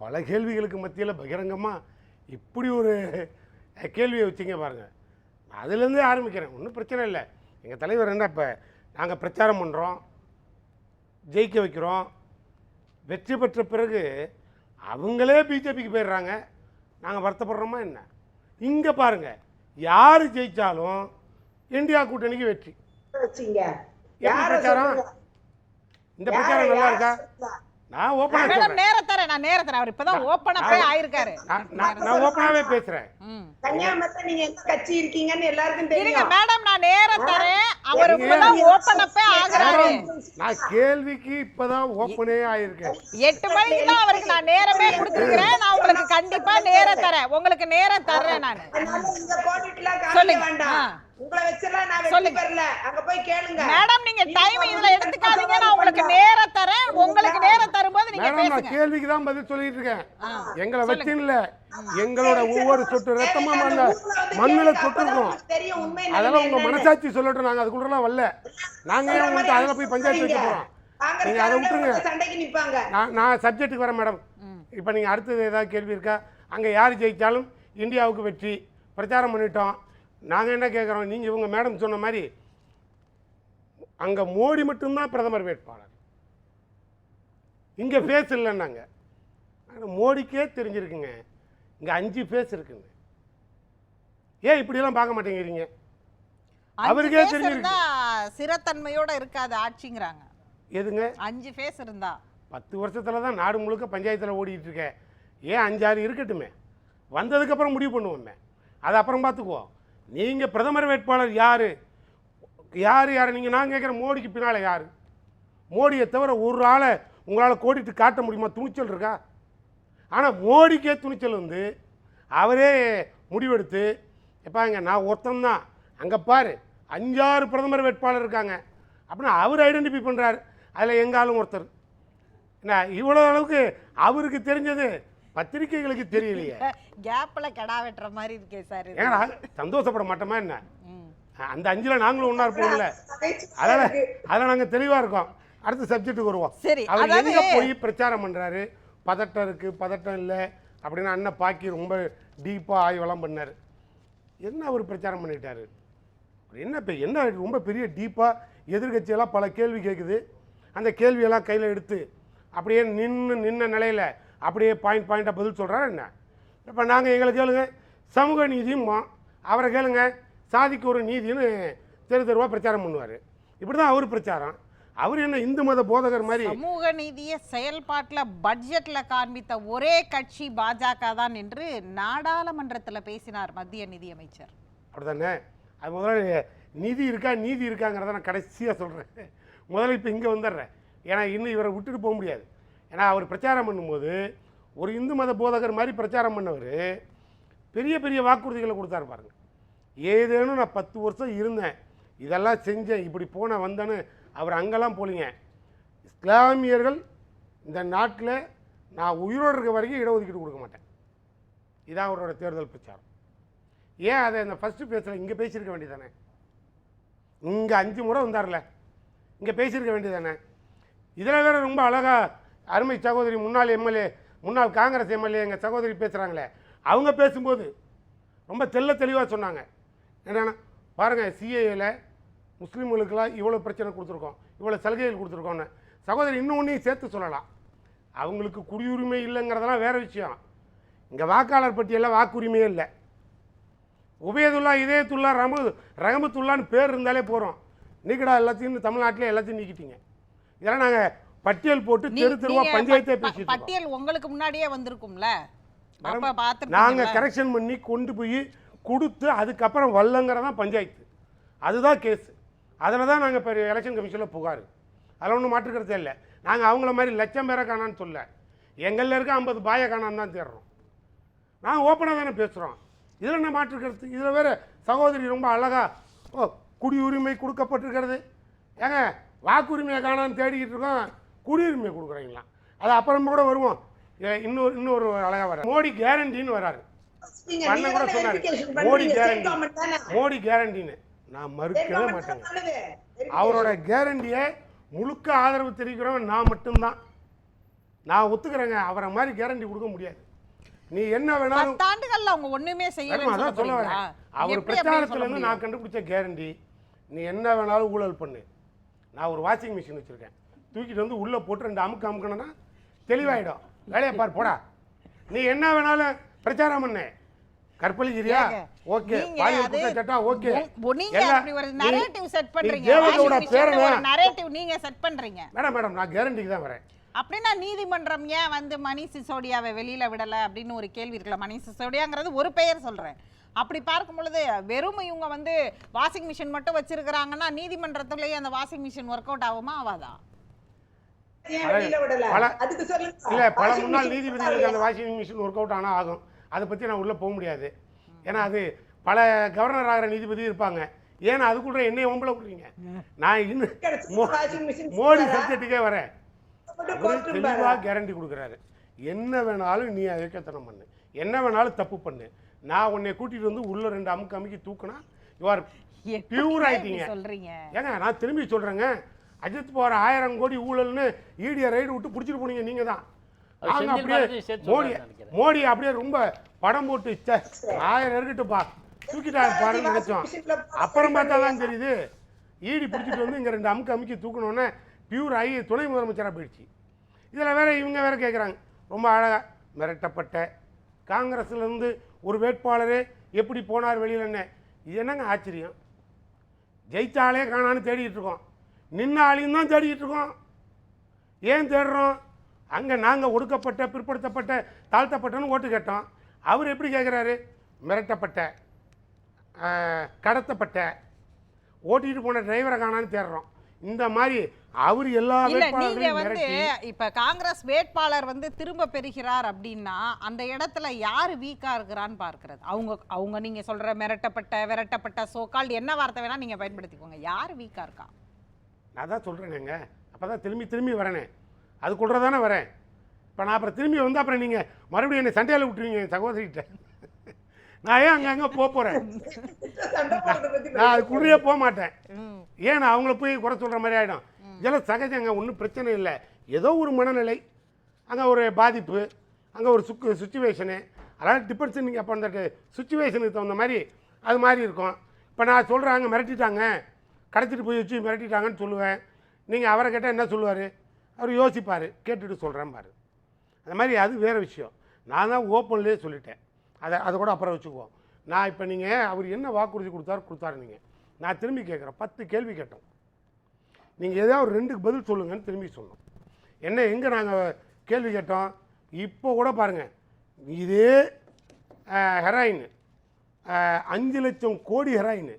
பல கேள்விகளுக்கு மத்தியில் பகிரங்கமாக இப்படி ஒரு கேள்வியை வச்சிங்க பாருங்கள் அதுலேருந்தே ஆரம்பிக்கிறேன். ஒன்றும் பிரச்சனை இல்லை. எங்கள் தலைவர் என்ன இப்போ நாங்கள் பிரச்சாரம் பண்ணுறோம் ஜெயிக்க வைக்கிறோம். வெற்றி பெற்ற பிறகு அவங்களே பிஜேபிக்கு போயிடுறாங்க. நாங்கள் வருத்தப்படுறோமா என்ன? இங்கே பாருங்கள் யார் ஜெயித்தாலும் இந்தியா கூட்டணிக்கு வெற்றி? இந்த பிரச்சாரம் நல்லா இருக்கா? நான் ஓப்பனாக மேடம் நேர தரேன் நான் நேர தரேன். அவர் இப்பதான் ஓப்பன் அப்பே ஆயிருக்காரு. நான் பேசுகிறேன் ம். கன்னியாகுமரியில நீங்க எந்த கட்சி இருக்கீங்கன்னு எல்லாருக்கும் இருங்க தெரியும் மேடம் நான் நேர தரேன். அவர் இப்பதான் ஓப்பன் அப்பே ஆகுறாரு. நான் கேள்விக்கு இப்பதான் ஓப்பனே ஆயிருக்கேன். எட்டு மணிக்கு தான் அவருக்கு நான் நேரமே கொடுத்துருக்கிறேன். நான் உங்களுக்கு கண்டிப்பா நேரம் தரேன். உங்களுக்கு நேரம் தர்றேன் நான். சொல்லுங்க. வேண்டாம். உங்களை வச்செல்லாம் நான் வெற்றி. பெறல அங்க போய் கேளுங்க. மேடம் நீங்க டைம் இதுல எடுத்துக்காதீங்க. நான் உங்களுக்கு நேரம் தரேன். உங்களுக்கு நேரம் தரும்போது நீங்க மேடம் நான் பேசுங்க. கேள்விக்கு தான் பதில் சொல்லிட்டு இருக்கேன். எங்களை வச்சு இல்ல. எங்களோட ஒவ்வொரு சொட்டு ரத்தமும் மண்ணில் மண்ணில் தொட்டிருக்கோம். தெரியும் உண்மை அதெல்லாம் உங்க மனசாட்சி சொல்லட்டும். நாங்க அதுக்குள்ளலாம் வரல. நாங்க ஏன் உங்கள்கிட்ட அதில் போய் பஞ்சாயத்து வைக்க போறோம்? நீங்க அதை விட்டுருங்க. சண்டைக்கு நிப்பாங்க. நான் நான் சப்ஜெக்ட்டுக்கு வரேன் மேடம். இப்போ நீங்கள் அடுத்தது ஏதாவது கேள்வி இருக்கா? அங்கே யார் ஜெயித்தாலும் இந்தியாவுக்கு வெற்றி. பிரச்சாரம் பண்ணிட்டோம். நாங்கள் என்ன கேட்குறோம் நீங்கள் இவங்க மேடம் சொன்ன மாதிரி அங்கே மோடி மட்டும்தான் பிரதமர் வேட்பாளர். இங்கே ஃபேஸ் இல்லைன்னாங்க. ஆனா மோடிக்கே தெரிஞ்சிருக்குங்க. இங்கே அஞ்சு ஃபேஸ் இருக்குங்க. ஏன் இப்படியெல்லாம் பார்க்க மாட்டேங்கிறீங்க? அவருக்கே தெரிஞ்சிருக்கு. சிறத்தன்மையோட இருக்காது ஆட்சிங்கிறாங்க. எதுங்க? அஞ்சு ஃபேஸ் இருந்தா. பத்து வருஷத்தில் தான் நாடு முழுக்க பஞ்சாயத்தில் ஓடிட்டு இருக்க. ஏன் அஞ்சாறு இருக்கட்டுமே? வந்ததுக்கப்புறம் முடிவு பண்ணுவோமே. அது அப்புறம் பார்த்துக்குவோம். நீங்கள் பிரதமர் வேட்பாளர் யார்? யார் யார்? நீங்கள் நான் கேட்குற மோடிக்கு பின்னால் யார்? மோடியை தவிர ஒரு ஆளை உங்களால் கோடிட்டு காட்ட முடியுமா? துணிச்சல் இருக்கா? ஆனால் மோடிக்கே துணிச்சல் வந்து அவரே முடிவெடுத்து எப்பாங்க நான் ஒருத்தந்தான் அங்கே பாரு அஞ்சாறு பிரதமர் வேட்பாளர் இருக்காங்க. அப்படின்னு அவர் ஐடென்டிஃபை பண்ணுறாரு அதில் எங்காலும் ஒருத்தர். என்ன இவ்வளோ அளவுக்கு அவருக்கு தெரிஞ்சது பத்திரிக்கைகளுக்கு தெரியலையே. கேப்ல கெடா வெட்டுற மாதிரி இருக்கே சார். ஏன்னா சந்தோஷப்பட மாட்டோமா என்ன. அந்த அஞ்சில் நாங்களும் ஒன்றா இருப்போம்ல. அதனால் அதில் நாங்கள் தெளிவாக இருக்கோம். அடுத்த சப்ஜெக்ட்டுக்கு வருவோம். சரி, அவர் எங்கே போய் பிரச்சாரம் பண்ணுறாரு பதட்டம் இருக்குது பதட்டம் இல்லை. அப்படின்னு அண்ணன் பாக்கி ரொம்ப டீப்பாக ஆய்வெல்லாம் பண்ணார். என்ன அவர் பிரச்சாரம் பண்ணிட்டாரு? என்ன இப்போ என்ன ரொம்ப பெரிய டீப்பாக எதிர்கட்சியெல்லாம் பல கேள்வி கேட்குது அந்த கேள்வியெல்லாம் கையில் எடுத்து அப்படியே நின்று நின்ன நிலையில் அப்படியே பாயிண்ட் பாயிண்ட்டாக பதில் சொல்கிறாரு என்ன? இப்போ நாங்கள் எங்களை கேளுங்க. சமூக நீதியும்மா அவரை கேளுங்க. சாதிக்கு ஒரு நீதின்னு தெரு தெருவாக பிரச்சாரம் பண்ணுவார். இப்படி தான் அவர் பிரச்சாரம். அவர் என்ன இந்து மத போதகர் மாதிரி சமூக நீதிய செயல்பாட்டுல பட்ஜெட்ல காண்பித்த ஒரே கட்சி பாஜக தான் என்று நாடாளுமன்றத்துல பேசினார் மத்திய நிதியமைச்சர். அப்படிதானே அது முதல்ல நிதி இருக்கா நீதி இருக்காங்கிறத நான் கடைசியாக சொல்கிறேன் முதல்ல இப்போ இங்கே வந்துடுறேன். ஏன்னா இன்னும் இவரை விட்டுட்டு போக முடியாது. ஏன்னா அவர் பிரச்சாரம் பண்ணும்போது ஒரு இந்து மத போதகர் மாதிரி பிரச்சாரம் பண்ணவர் பெரிய பெரிய வாக்குறுதிகளை கொடுத்தாரு பாருங்கள் ஏதேனும் நான் பத்து வருஷம் இருந்தேன். இதெல்லாம் செஞ்சேன் இப்படி போன வந்தேன்னு அவர் அங்கெல்லாம் போலிங்க. இஸ்லாமியர்கள் இந்த நாட்டில் நான் உயிரோடு இருக்க வரைக்கும் இடஒதுக்கீடு கொடுக்க மாட்டேன். இதான் அவரோட தேர்தல் பிரச்சாரம். ஏன் அதை இந்த ஃபஸ்ட்டு பேசல இங்கே பேசியிருக்க வேண்டியதானே இங்கே அஞ்சு முறை வந்தார்ல. இங்கே பேசியிருக்க வேண்டியதானே இதில் வேறு ரொம்ப அழகாக அருமை சகோதரி முன்னாள் எம்எல்ஏ முன்னாள் காங்கிரஸ் எம்எல்ஏ எங்கள் சகோதரி பேசுகிறாங்களே அவங்க பேசும்போது ரொம்ப தெள்ள தெளிவாக சொன்னாங்க. என்னென்னா பாருங்கள் சிஏஏல முஸ்லீம்களுக்கெல்லாம் இவ்வளோ பிரச்சனை கொடுத்துருக்கோம் இவ்வளோ சலுகைகள் கொடுத்துருக்கோன்னு சகோதரி இன்னும் ஒன்றையும் சேர்த்து சொல்லலாம். அவங்களுக்கு குடியுரிமை இல்லைங்கிறதெல்லாம் வேறு விஷயம். இங்கே வாக்காளர் பட்டியலில் வாக்குரிமையே இல்லை. உபயதுல்லா இதயத்துல்லா ரமு ரகமத்துல்லான்னு பேர் இருந்தாலே போகிறோம் நீக்கடா எல்லாத்தையும் தமிழ்நாட்டிலே எல்லாத்தையும் நீக்கிட்டீங்க. இதெல்லாம் நாங்கள் பட்டியல் போட்டு தெரு தெருவா நீங்க பஞ்சாயத்தே ப- ப- பேசிட்டு இருக்கோம். பட்டியல் உங்களுக்கு முன்னாடியே வந்திருக்கும்ல? பாத்துருக்கீங்க கரெக்ஷன் பண்ணி கொண்டு போய் கொடுத்து அதுக்கப்புறம் வல்லங்கிறதான் பஞ்சாயத்து. அதுதான் கேஸ் அதில் தான் நாங்கள் இப்போ எலெக்ஷன் கமிஷனில் புகார். அதில் ஒன்றும் மாற்றுக்கிறதே இல்லை நாங்கள் அவங்கள மாதிரி லட்சம் பேரை காணான்னு சொல்ல. எங்களில் இருக்க ஐம்பது பாய காணான்னு தான் தேடுறோம். நாங்கள் ஓப்பனாக தானே பேசுகிறோம் இதில் என்ன மாற்றுக்கிறது? இதில் வேறு சகோதரி ரொம்ப அழகா ஓ குடியுரிமை கொடுக்கப்பட்டிருக்கிறது. ஏங்க வாக்குரிமையை காணான்னு தேடிக்கிட்டு இருக்கோம். குடியுரிமை கொடுக்குறீங்களா? அது அப்புறமா கூட வருவோம். இன்னொரு இன்னொரு அழகா வர மோடி கேரண்டின்னு வராரு. நீங்க பண்ண கூட சொன்னாரு. மோடி கேரண்டி? மோடி கேரண்டின்னு நான் மறுக்கவே மாட்டேங்க. அவரோட கேரண்டியை முழுக்க ஆதரவு தெரிவிக்கிறவன் நான் மட்டும்தான். நான் ஒத்துக்கிறேங்க. அவரை மாதிரி கேரண்டி கொடுக்க முடியாது. நீ என்ன வேணாலும் பத்தாண்டுகள்ல அவங்க ஒண்ணுமே அதான் சொல்ல சொல்ல வரேன். அவர் பிரச்சாரத்துல இருந்து நான் கண்டுபிடிச்ச கேரண்டி நீ என்ன வேணாலும் ஊழல் பண்ணு. நான் ஒரு வாஷிங் மிஷின் வச்சிருக்கேன். தூக்கிட்டு வந்து உள்ள போட்டு ரெண்டு அமுக்கு அமுக்கணும்னா தெளிவாயிடும். வேலையை பார் போடா. நீ என்ன வேணாலும் பிரச்சாரம் பண்ணு. கற்பழிக்கிறியா ஓகே. குற்றச்சாட்டம் ஓகே. நீங்க அப்படி ஒரு நரேட்டிவ் செட் பண்றீங்க. பேரனா நரேட்டிவ் நீங்க செட் பண்றீங்க. மேடம் மேடம் நான் கேரண்டிக்கு தான் வரேன். அப்படின்னா நீதிமன்றம் ஏன் வந்து மணி சிசோடியாவை வெளியில விடல அப்படின்னு ஒரு கேள்வி இருக்குல்ல? மணி சிசோடியாங்கிறது ஒரு பெயர் சொல்றேன். அப்படி பார்க்கும் பொழுது வெறும் இவங்க வந்து வாஷிங் மிஷின் மட்டும் வச்சிருக்கிறாங்கன்னா நீதிமன்றத்திலேயே அந்த வாஷிங் மிஷின் ஒர்க் அவுட் ஆகுமா? ஆகாதா ஏன் வெளியில விடல பல- அதுக்கு சொல்லுங்க இல்ல பல முன்னாள் நீதிபதிகளுக்கு அந்த வாஷிங் மிஷின் ஒர்க் அவுட் ஆனால் ஆகும். அதை பற்றி நான் உள்ளே போக முடியாது. ஏன்னா அது பல கவர்னர் ஆகிற நீதிபதி இருப்பாங்க. ஏன்னா அதுக்குள்ள என்னைய ஒம்பளை விட்றீங்க நான் இன்னும் மோடி? சப்ஜெக்ட்டுக்கே வரேன். தெளிவாக கேரண்டி கொடுக்குறாரு. என்ன வேணாலும் நீ இயக்கத்தனம் பண்ணு. என்ன வேணாலும் தப்பு பண்ணு. நான் உன்னை கூட்டிட்டு வந்து உள்ள ரெண்டு அமுக்கு அமுக்கி தூக்குனா யுவர் எப்படி பியூர் ஆயிட்டீங்க. ஏங்க நான் திரும்பி சொல்றேங்க. அஜித் போற ஆயிரம் கோடி ஊழல்னு ஈடிய ரைடு விட்டு பிடிச்சிட்டு போனீங்க நீங்க தான். அது நாங்க செந்தில் அப்படியே மோடி. மோடி அப்படியே ரொம்ப படம் போட்டு ஆயிரம் இருக்கட்டும்பா தூக்கிட்டாரு பாருன்னு நினைச்சோம். அப்புறம் பார்த்தா தான் தெரியுது. ஈடி பிடிச்சிட்டு வந்து இங்க ரெண்டு அமுக்கு அமுக்கி தூக்கணுன்னே பியூர் ஆகி துணை முதலமைச்சராக போயிடுச்சு. இதில் வேற இவங்க வேற கேட்குறாங்க ரொம்ப அழகா மிரட்டப்பட்ட காங்கிரஸ்ல இருந்து ஒரு வேட்பாளரே எப்படி போனார் வெளியிலன்னு. இது என்னங்க ஆச்சரியம்? ஜெயிச்சாலே காணான்னு தேடிட்டு இருக்கோம். நின்ன ஆளையும் தான் தேடிட்டு இருக்கோம். ஏன் தேடுறோம்? அங்கே நாங்கள் ஒடுக்கப்பட்ட பிற்படுத்தப்பட்ட தாழ்த்தப்பட்டன்னு ஓட்டு கேட்டோம். அவர் எப்படி கேட்குறாரு மிரட்டப்பட்ட கடத்தப்பட்ட ஓட்டிட்டு போன டிரைவரை காணான்னு தேடுறோம். இந்த மாதிரி அவர் எல்லா நீங்க வந்து இப்ப காங்கிரஸ் வேட்பாளர் வந்து திரும்ப பெறுகிறார் அப்படின்னா அந்த இடத்துல யாரு வீக்கா இருக்கிறான்னு பார்க்கிறது. அவங்க அவங்க நீங்க சொல்ற மிரட்டப்பட்ட விரட்டப்பட்ட சோகால்டு என்ன வார்த்தை வேணா நீங்க பயன்படுத்திக்கோங்க. யாரு வீக்கா இருக்கா? நான் தான் சொல்கிறேங்க அப்போ தான் திரும்பி திரும்பி வரேனே. அதுக்குள்ள தானே வரேன். இப்போ நான் அப்புறம் திரும்பி வந்து அப்புறம் நீங்கள் மறுபடியும் என்னை சண்டையில் விட்டுருவீங்க என் சகோதரிகிட்ட. நான் ஏன் அங்கங்கே போக போகிறேன் நான் அதுக்குள்ளேயே போக மாட்டேன். ம். ஏன் நான் அவங்கள போய் குறை சொல்கிற மாதிரி ஆகிடும் இதெல்லாம் சகஜங்க ஒன்றும் பிரச்சனை இல்லை. ஏதோ ஒரு மனநிலை அங்கே ஒரு பாதிப்பு அங்கே ஒரு சுக்கு சுச்சுவேஷனு. அதனால் டிபெண்ட்ஸ் நீங்கள் அப்போ அந்த சுச்சுவேஷனுக்கு தகுந்த மாதிரி அது மாதிரி இருக்கும். இப்போ நான் சொல்கிறேன் அங்கே மிரட்டிட்டாங்க. கடத்திட்டு போய் வச்சு மிரட்டிட்டாங்கன்னு சொல்லுவேன். நீங்கள் அவரை கேட்டால் என்ன சொல்லுவார்? அவர் யோசிப்பார். கேட்டுட்டு சொல்கிறேன் பாரு. அந்த மாதிரி அது வேறு விஷயம். நான் தான் ஓப்பன்லேயே சொல்லிட்டேன். அதை அதை கூட அப்புறம் வச்சுக்குவோம். நான் இப்போ நீங்கள் அவர் என்ன வாக்குறுதி கொடுத்தாரு கொடுத்தாரு நீங்கள் நான் திரும்பி கேட்குறேன். பத்து கேள்வி கேட்டோம். நீங்கள் ஏதாவது ஒரு ரெண்டுக்கு பதில் சொல்லுங்கன்னு திரும்பி சொன்னோம். என்ன எங்கே நாங்கள் கேள்வி கேட்டோம்? இப்போ கூட பாருங்கள் இதே ஹெராயின் அஞ்சு லட்சம் கோடி ஹெராயின்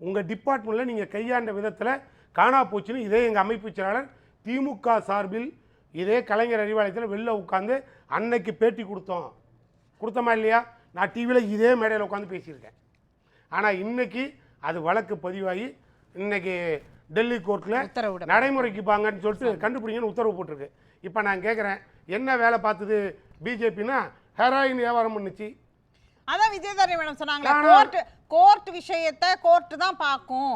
உங்கள் டிபார்ட்மெண்ட்டில் நீங்கள் கையாண்ட விதத்தில் காணா போச்சுன்னு இதே எங்கள் அமைப்பு செயலாளர் திமுக சார்பில் இதே கலைஞர் அறிவாலயத்தில் வெளில உட்காந்து அன்னைக்கு பேட்டி கொடுத்தோம். கொடுத்தோமா இல்லையா? நான் டிவியில் இதே மேடையில் உட்காந்து பேசியிருக்கேன். ஆனால் இன்னைக்கு அது வழக்கு பதிவாகி இன்னைக்கு டெல்லி கோர்ட்டில் நடைமுறைக்கு பாங்கன்னு சொல்லிட்டு கண்டுபிடிங்கன்னு உத்தரவு போட்டிருக்கு. இப்போ நான் கேட்குறேன் என்ன வேலை பார்த்தது? பிஜேபின்னா ஹெராயின் வியாபாரம் பண்ணுச்சு. அதான் விஜயதாரணி மேடம் சொன்னாங்களே கோர்ட் கோர்ட் விஷயத்தை கோர்ட் தான் பார்க்கும்.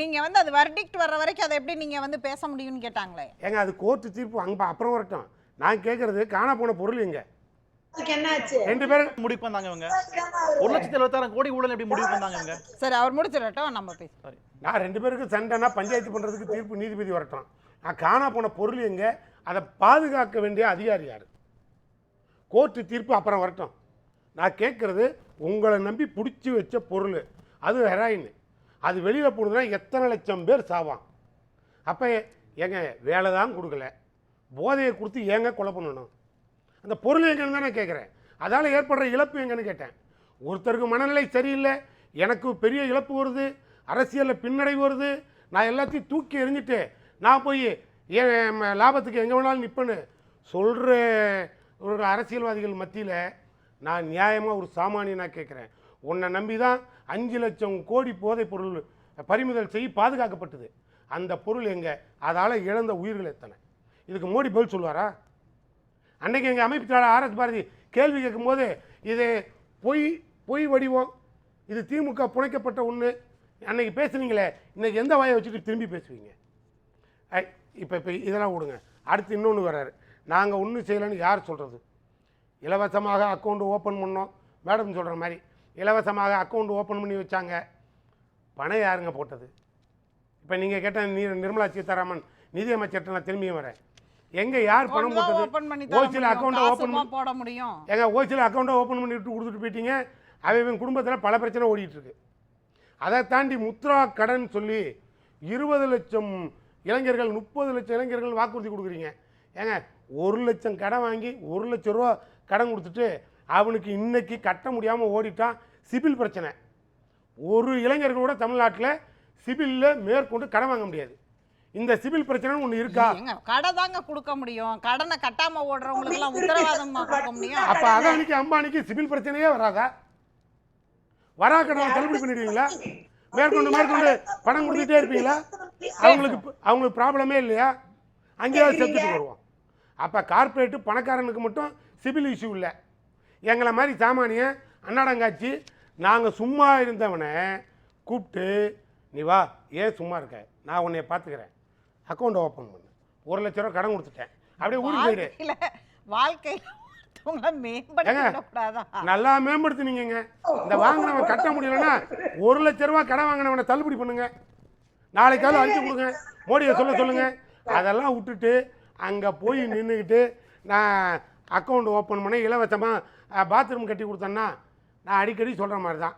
நீங்க வந்து அது வர்டிக்ட் வர்ற வரைக்கும் அதை எப்படி நீங்க வந்து பேச முடியும்னு கேட்டாங்களே? ஏங்க அது கோர்ட்டு தீர்ப்பு அங்கே அப்புறம் வரட்டும். நான் கேட்குறது காணா போன பொருள் எங்க அதுக்கு என்னாச்சு? ரெண்டு பேரும் முடிவு பண்ணாங்க இவங்க. ஒரு லட்சத்தி எழுபத்தாயிரம் கோடி ஊழல் எப்படி முடிவு பண்ணாங்க இவங்க? சரி அவர் முடிச்சிடட்டும் நம்ம பேசி. நான் ரெண்டு பேருக்கு சண்டைனா பஞ்சாயத்து பண்ணுறதுக்கு தீர்ப்பு நீதிபதி வரட்டும். நான் காணா போன பொருள் எங்க அதை பாதுகாக்க வேண்டிய அதிகாரி யார்? கோர்ட்டு தீர்ப்பு அப்புறம் வரட்டும். நான் கேட்குறது உங்களை நம்பி பிடிச்சி வச்ச பொருள். அது ஹெராயின் அது வெளியில் போடுதுன்னா எத்தனை லட்சம் பேர் சாவான் அப்போ ஏங்க வேலை தான் கொடுக்கல. போதையை கொடுத்து ஏங்க கொலை பண்ணணும்? அந்த பொருள் எங்கன்னு தான் நான் கேட்குறேன். அதால் ஏற்படுற இழப்பு எங்கன்னு கேட்டேன். ஒருத்தருக்கு மனநிலை சரியில்லை. எனக்கு பெரிய இழப்பு வருது. அரசியலில் பின்னடைவு வருது. நான் எல்லாத்தையும் தூக்கி எறிஞ்சிட்டு நான் போய் என் லாபத்துக்கு எங்கே வேணாலும் நிற்பேன்னு சொல்கிற ஒரு அரசியல்வாதிகள் மத்தியில் நான் நியாயமாக ஒரு சாமானியனாக கேட்குறேன் உன்னை நம்பி தான் அஞ்சு லட்சம் கோடி போதைப் பொருள் பறிமுதல் செய்ய பாதுகாக்கப்பட்டது. அந்த பொருள் எங்கே? அதால் இழந்த உயிர்கள் எத்தனை? இதுக்கு மோடி பதில் சொல்லுவாரா? அன்னைக்கு எங்கள் அமைப்பாளர் செயலாளர் ஆர்எஸ் பாரதி கேள்வி கேட்கும்போது இது பொய் பொய் வடிவம் இது திமுக புனைக்கப்பட்ட ஒன்று அன்னைக்கு பேசுனீங்களே இன்றைக்கி எந்த வாயை வச்சுட்டு திரும்பி பேசுவீங்க? இப்போ இப்போ இதெல்லாம் விடுங்க. அடுத்து இன்னொன்று வர்றாரு. நாங்கள் ஒன்றும் செய்யலைன்னு யார் சொல்கிறது இலவசமாக அக்கௌண்ட் ஓப்பன் பண்ணோம். மேடம் சொல்கிற மாதிரி இலவசமாக அக்கௌண்ட் ஓப்பன் பண்ணி வச்சாங்க. பணம் யாருங்க போட்டது? இப்போ நீங்கள் கேட்ட நீ நிர்மலா சீதாராமன் நிதியமைச்சர்கிட்ட நான் திரும்பியும் வரேன். எங்கே யார் பணம் போட்டது? பண்ணி ஓசியில் அக்கௌண்ட்டை ஓப்பன் போட முடியும்? ஏங்க ஓசியில் அக்கௌண்ட்டை ஓப்பன் பண்ணி விட்டு கொடுத்துட்டு போயிட்டீங்க. அவன் குடும்பத்தில் பல பிரச்சனை ஓடிட்டு இருக்கு. அதை தாண்டி முத்ரா கடன் சொல்லி இருபது லட்சம் இளைஞர்கள் முப்பது லட்சம் இளைஞர்கள் வாக்குறுதி கொடுக்குறீங்க. ஏங்க ஒரு லட்சம் கடன் வாங்கி ஒரு லட்சம் ரூபா கடன் கொடுத்துட்டு அவனுக்கு இன்னைக்கு கட்ட முடியாமல் ஓடிட்டான் சிபில் பிரச்சனை. ஒரு இளைஞர்கள் கூட தமிழ்நாட்டில் சிபிலில் மேற்கொண்டு கடன் வாங்க முடியாது. இந்த சிபில் பிரச்சனை ஒன்று இருக்கா? கடை தாங்க கொடுக்க முடியும். கடனை கட்டாம ஓடுறவங்களுக்கு எல்லாம் உத்தரவாதமா கொடுக்க முடியும்? அப்போ அதானிக்கு அம்பானிக்கு சிபில் பிரச்சனையே வராதா? வரா கடனை தள்ளுபடி பண்ணிடுவீங்களா? மேற்கொண்டு மேற்கொண்டு பணம் கொடுத்துட்டே இருப்பீங்களா? அவங்களுக்கு அவங்களுக்கு ப்ராப்ளமே இல்லையா? அங்கேயாவது செத்துட்டு வருவோம். அப்போ கார்ப்பரேட்டு பணக்காரனுக்கு மட்டும் சிபில் இஷ்யூ இல்லை. எங்களை மாதிரி சாமானியன் அன்னாடங்காட்சி நாங்கள் சும்மா இருந்தவனை கூப்பிட்டு நீ வா ஏன் சும்மா இருக்க? நான் உன்னைய பார்த்துக்கிறேன் அக்கௌண்ட் ஓப்பன் பண்ணு. ஒரு லட்ச ரூபா கடன் கொடுத்துட்டேன். அப்படியே ஊருக்கு போயிடு வாழ்க்கையில நல்லா மேம்படுத்துனீங்கங்க. இந்த வாங்கினவன் கட்ட முடியலன்னா ஒரு லட்ச ரூபா கடன் வாங்கினவனை தள்ளுபடி பண்ணுங்க. நாளைக்காவது அழிச்சு கொடுங்க. மோடியை சொல்ல சொல்லுங்க. அதெல்லாம் விட்டுட்டு அங்கே போய் நின்றுக்கிட்டு நான் அக்கௌண்ட் ஓப்பன் பண்ணி இலவசமாக பாத்ரூம் கட்டி கொடுத்தேன்னா நான் அடிக்கடி சொல்கிற மாதிரி தான்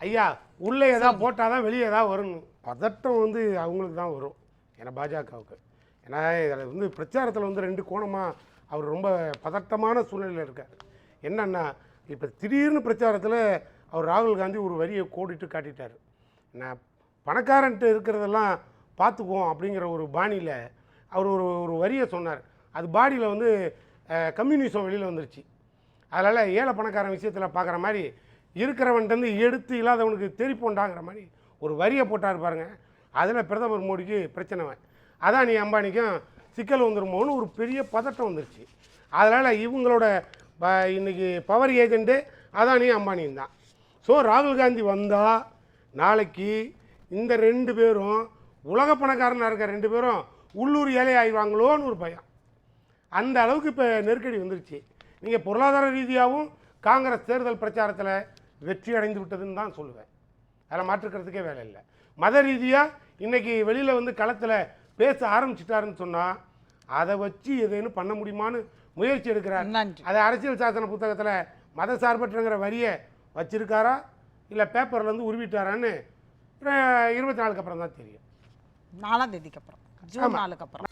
ஐயா உள்ளே எதாவது போட்டால் தான் வெளியே எதாவது வரணும் பதட்டம் வந்து அவங்களுக்கு தான் வரும். ஏன்னா பாஜகவுக்கு. ஏன்னா இதில் வந்து பிரச்சாரத்தில் வந்து ரெண்டு கோணமாக அவர் ரொம்ப பதட்டமான சூழ்நிலையில் இருக்கார். என்னன்னா இப்போ திடீர்னு பிரச்சாரத்தில் அவர் ராகுல் காந்தி ஒரு வரியை கோடிட்டு காட்டிட்டார். நான் பணக்காரன்ட்டு இருக்கிறதெல்லாம் பார்த்துக்குவோம் அப்படிங்கிற ஒரு பாணியில் அவர் ஒரு ஒரு வரியை சொன்னார். அது பாடியில் வந்து கம்யூனிசம் வெளியில் வந்துருச்சு. அதனால் ஏழை பணக்காரன் விஷயத்தில் பார்க்குற மாதிரி இருக்கிறவன்ட்டு எடுத்து இல்லாதவனுக்கு தெரிப்போண்டாங்கிற மாதிரி ஒரு வரியை போட்டார் பாருங்க. அதில் பிரதமர் மோடிக்கு பிரச்சனை அதான் அதானி அம்பானிக்கும் சிக்கல் வந்துருமோன்னு ஒரு பெரிய பதட்டம் வந்துருச்சு. அதனால் இவங்களோட ப- இன்றைக்கி பவர் ஏஜெண்ட்டு அதானி அம்பானியும் தான். ஸோ ராகுல் காந்தி வந்தால் நாளைக்கு இந்த ரெண்டு பேரும் உலக பணக்காரனாக இருக்க ரெண்டு பேரும் உள்ளூர் ஏழை ஆயிடுவாங்களோன்னு ஒரு பயம். அந்த அளவுக்கு இப்போ நெருக்கடி வந்துருச்சு. நீங்கள் பொருளாதார ரீதியாகவும் காங்கிரஸ் தேர்தல் பிரச்சாரத்தில் வெற்றி அடைந்து விட்டதுன்னு தான் சொல்லுவேன். அதில் மாற்றுக்கிறதுக்கே வேலை இல்லை. மத ரீதியாக இன்னைக்கு வெளியில் வந்து களத்தில் பேச ஆரம்பிச்சிட்டாருன்னு சொன்னால் அதை வச்சு எதுன்னு பண்ண முடியுமான்னு முயற்சி எடுக்கிறார். அதை அரசியல் சாசன புத்தகத்தில் மத சார்பற்றங்கிற வரியை வச்சிருக்காரா? இல்லை பேப்பர்லேருந்து உருவிட்டாரான்னு அஹ், இருபத்தி நாலுக்கு அப்புறம் தான் தெரியும். நாலாம் தேதிக்கு அப்புறம். ஜூன் ஆமா. நாலுக்கு அப்புறம்.